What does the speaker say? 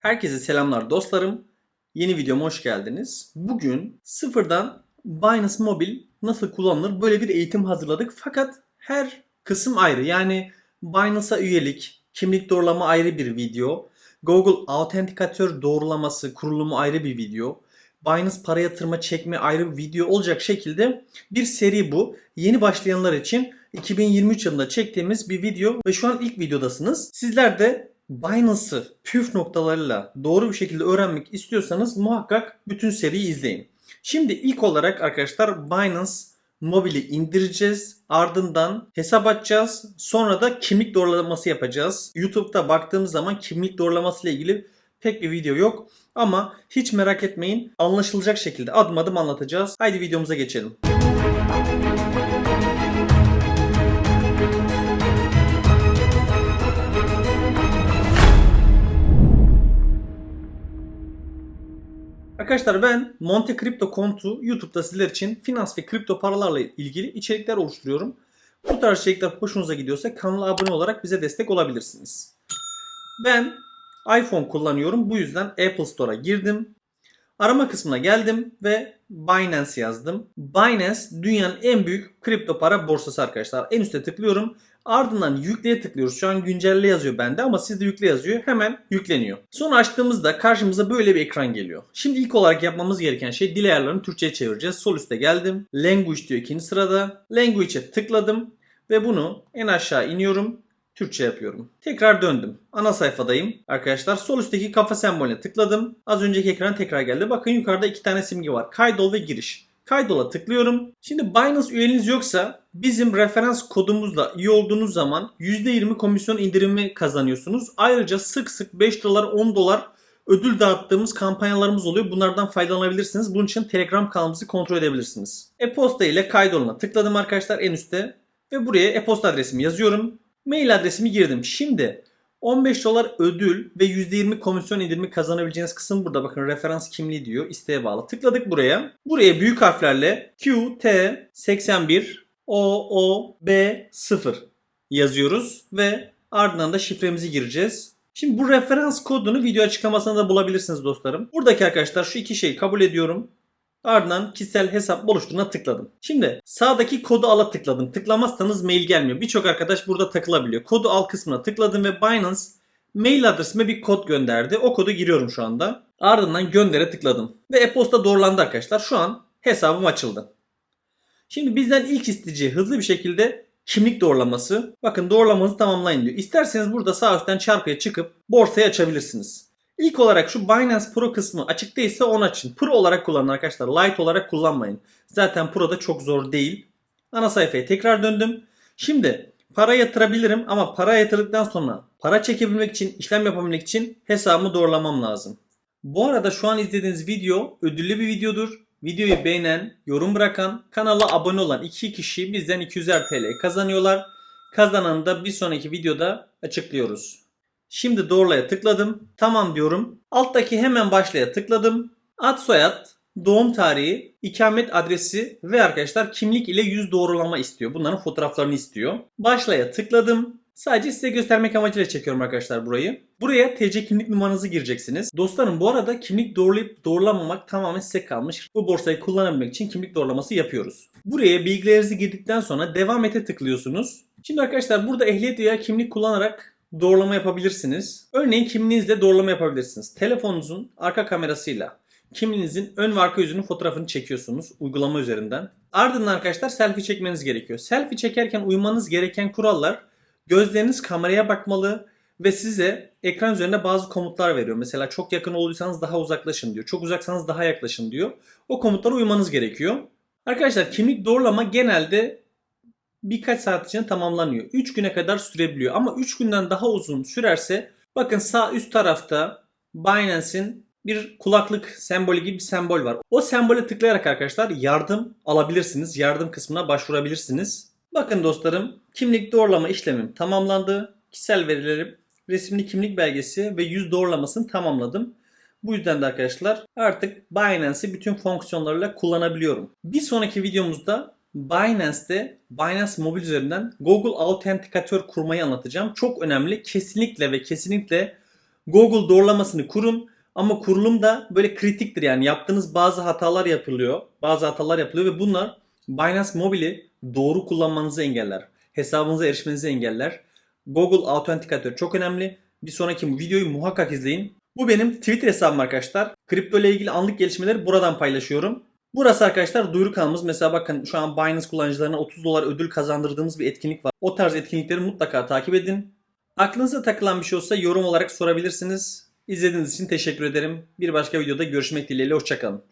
Herkese selamlar dostlarım. Yeni videoma hoş geldiniz. Bugün sıfırdan Binance Mobile nasıl kullanılır böyle bir eğitim hazırladık. Fakat her kısım ayrı. Yani Binance'a üyelik, kimlik doğrulama ayrı bir video. Google Autentikatör doğrulaması, kurulumu ayrı bir video. Binance para yatırma çekme ayrı bir video olacak şekilde bir seri bu. Yeni başlayanlar için 2023 yılında çektiğimiz bir video ve şu an ilk videodasınız. Sizler de Binance'ı püf noktalarıyla doğru bir şekilde öğrenmek istiyorsanız muhakkak bütün seriyi izleyin. Şimdi ilk olarak arkadaşlar Binance Mobile'i indireceğiz. Ardından hesap açacağız. Sonra da kimlik doğrulaması yapacağız. YouTube'da baktığımız zaman kimlik doğrulaması ile ilgili pek bir video yok. Ama hiç merak etmeyin. Anlaşılacak şekilde adım adım anlatacağız. Haydi videomuza geçelim. Arkadaşlar ben Monte Crypto Kontu YouTube'da sizler için finans ve kripto paralarla ilgili içerikler oluşturuyorum. Bu tarz içerikler hoşunuza gidiyorsa kanala abone olarak bize destek olabilirsiniz. Ben iPhone kullanıyorum. Bu yüzden Apple Store'a girdim. Arama kısmına geldim ve Binance yazdım. Binance dünyanın en büyük kripto para borsası arkadaşlar. En üstte tıklıyorum. Ardından yükleye tıklıyoruz. Şu an güncelle yazıyor bende ama sizde yükle yazıyor. Hemen yükleniyor. Sonra açtığımızda karşımıza böyle bir ekran geliyor. Şimdi ilk olarak yapmamız gereken şey dil ayarlarını Türkçe'ye çevireceğiz. Sol üstte geldim. Language diyor ikinci sırada. Language'e tıkladım ve bunu en aşağı iniyorum. Türkçe yapıyorum. Tekrar döndüm. Ana sayfadayım. Arkadaşlar sol üstteki kafa sembolüne tıkladım. Az önceki ekran tekrar geldi. Bakın yukarıda iki tane simge var. Kaydol ve giriş. Kaydola tıklıyorum. Şimdi Binance üyeniz yoksa bizim referans kodumuzla üye olduğunuz zaman %20 komisyon indirimi kazanıyorsunuz. Ayrıca sık sık 5 dolar 10 dolar ödül dağıttığımız kampanyalarımız oluyor. Bunlardan faydalanabilirsiniz. Bunun için Telegram kanalımızı kontrol edebilirsiniz. E-posta ile kaydoluna tıkladım arkadaşlar en üstte. Ve buraya e-posta adresimi yazıyorum. Mail adresimi girdim. Şimdi 15 dolar ödül ve %20 komisyon indirimi kazanabileceğiniz kısım burada. Bakın referans kimliği diyor. isteğe bağlı. Tıkladık buraya. Buraya büyük harflerle QT81 OOB0 yazıyoruz ve ardından da şifremizi gireceğiz. Şimdi bu referans kodunu video açıklamasında da bulabilirsiniz dostlarım. Buradaki arkadaşlar şu iki şeyi kabul ediyorum. Ardından kişisel hesap oluşturuna tıkladım. Şimdi sağdaki kodu ala tıkladım. Tıklamazsanız mail gelmiyor. Birçok arkadaş burada takılabiliyor. Kodu al kısmına tıkladım ve Binance mail adresime bir kod gönderdi. O kodu giriyorum şu anda. Ardından göndere tıkladım. Ve e-posta doğrulandı arkadaşlar. Şu an hesabım açıldı. Şimdi bizden ilk isteyeceği hızlı bir şekilde kimlik doğrulaması. Bakın doğrulamanızı tamamlayın diyor. İsterseniz burada sağ üstten çarpıya çıkıp borsayı açabilirsiniz. İlk olarak şu Binance Pro kısmı açık değilse onu açın. Pro olarak kullanın arkadaşlar. Light olarak kullanmayın. Zaten Pro'da çok zor değil. Ana sayfaya tekrar döndüm. Şimdi para yatırabilirim ama para yatırdıktan sonra para çekebilmek için, işlem yapabilmek için hesabımı doğrulamam lazım. Bu arada şu an izlediğiniz video ödüllü bir videodur. Videoyu beğenen, yorum bırakan, kanala abone olan iki kişi bizden 200'er TL kazanıyorlar. Kazananı da bir sonraki videoda açıklıyoruz. Şimdi doğrulaya tıkladım. Tamam diyorum. Alttaki hemen başlaya tıkladım. Ad soyad, doğum tarihi, ikamet adresi ve arkadaşlar kimlik ile yüz doğrulama istiyor. Bunların fotoğraflarını istiyor. Başlaya tıkladım. Sadece size göstermek amacıyla çekiyorum arkadaşlar burayı. Buraya TC kimlik numaranızı gireceksiniz. Dostlarım bu arada kimlik doğrulayıp doğrulamamak tamamen size kalmış. Bu borsayı kullanabilmek için kimlik doğrulaması yapıyoruz. Buraya bilgilerinizi girdikten sonra devam ete tıklıyorsunuz. Şimdi arkadaşlar burada ehliyet veya kimlik kullanarak doğrulama yapabilirsiniz. Örneğin kimliğinizle doğrulama yapabilirsiniz. Telefonunuzun arka kamerasıyla kimliğinizin ön ve arka yüzünün fotoğrafını çekiyorsunuz uygulama üzerinden. Ardından arkadaşlar selfie çekmeniz gerekiyor. Selfie çekerken uymanız gereken kurallar gözleriniz kameraya bakmalı ve size ekran üzerinde bazı komutlar veriyor. Mesela çok yakın olduysanız daha uzaklaşın diyor. Çok uzaksanız daha yaklaşın diyor. O komutlara uymanız gerekiyor. Arkadaşlar kimlik doğrulama genelde birkaç saat içinde tamamlanıyor. 3 güne kadar sürebiliyor ama 3 günden daha uzun sürerse bakın sağ üst tarafta Binance'in bir kulaklık sembolü gibi bir sembol var. O sembole tıklayarak arkadaşlar yardım alabilirsiniz. Yardım kısmına başvurabilirsiniz. Bakın dostlarım kimlik doğrulama işlemim tamamlandı. Kişisel verilerim, resimli kimlik belgesi ve yüz doğrulamasını tamamladım. Bu yüzden de arkadaşlar artık Binance'i bütün fonksiyonlarıyla kullanabiliyorum. Bir sonraki videomuzda Binance'te Binance Mobile üzerinden Google Autentikatör kurmayı anlatacağım. Çok önemli. Kesinlikle ve kesinlikle Google doğrulamasını kurun ama kurulum da böyle kritiktir yani yaptığınız bazı hatalar yapılıyor. Bazı hatalar yapılıyor ve bunlar Binance Mobile'i doğru kullanmanızı engeller. Hesabınıza erişmenizi engeller. Google Authenticator çok önemli. Bir sonraki videoyu muhakkak izleyin. Bu benim Twitter hesabım arkadaşlar. Kripto ile ilgili anlık gelişmeleri buradan paylaşıyorum. Burası arkadaşlar duyuru kanalımız. Mesela bakın şu an Binance kullanıcılarına 30 dolar ödül kazandırdığımız bir etkinlik var. O tarz etkinlikleri mutlaka takip edin. Aklınıza takılan bir şey olsa yorum olarak sorabilirsiniz. İzlediğiniz için teşekkür ederim. Bir başka videoda görüşmek dileğiyle. Hoşçakalın.